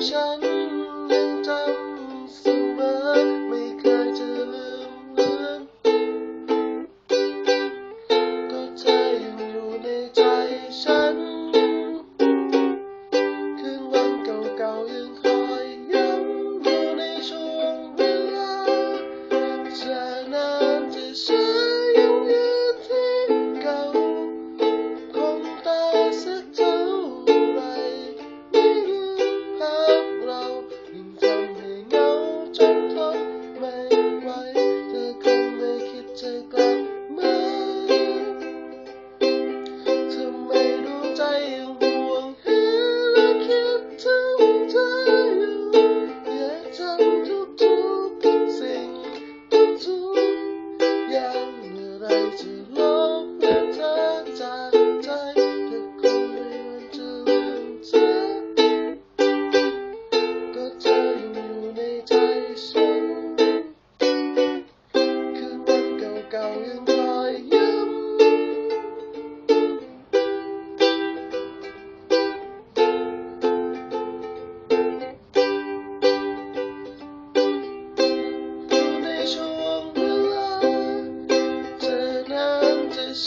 小鸟 อ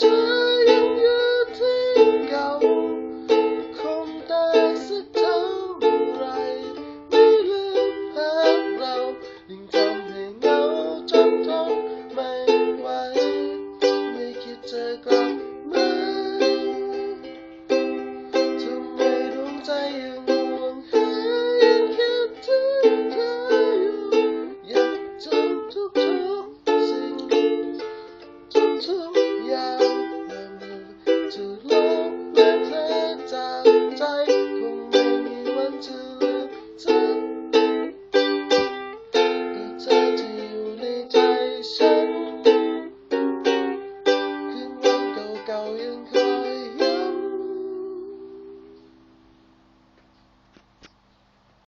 ยังอยู่ที่เก่าคงได้สักเท่าไร ไม่ลืมภาพเรายิ่งทำให้เหงาจนทนไม่ไหวไม่คิดจะกลับมาทำไมดวงใจยังห่วงหายังคิดถึงเธออยู่อยากทำทุกๆสิ่งทุกๆอย่าง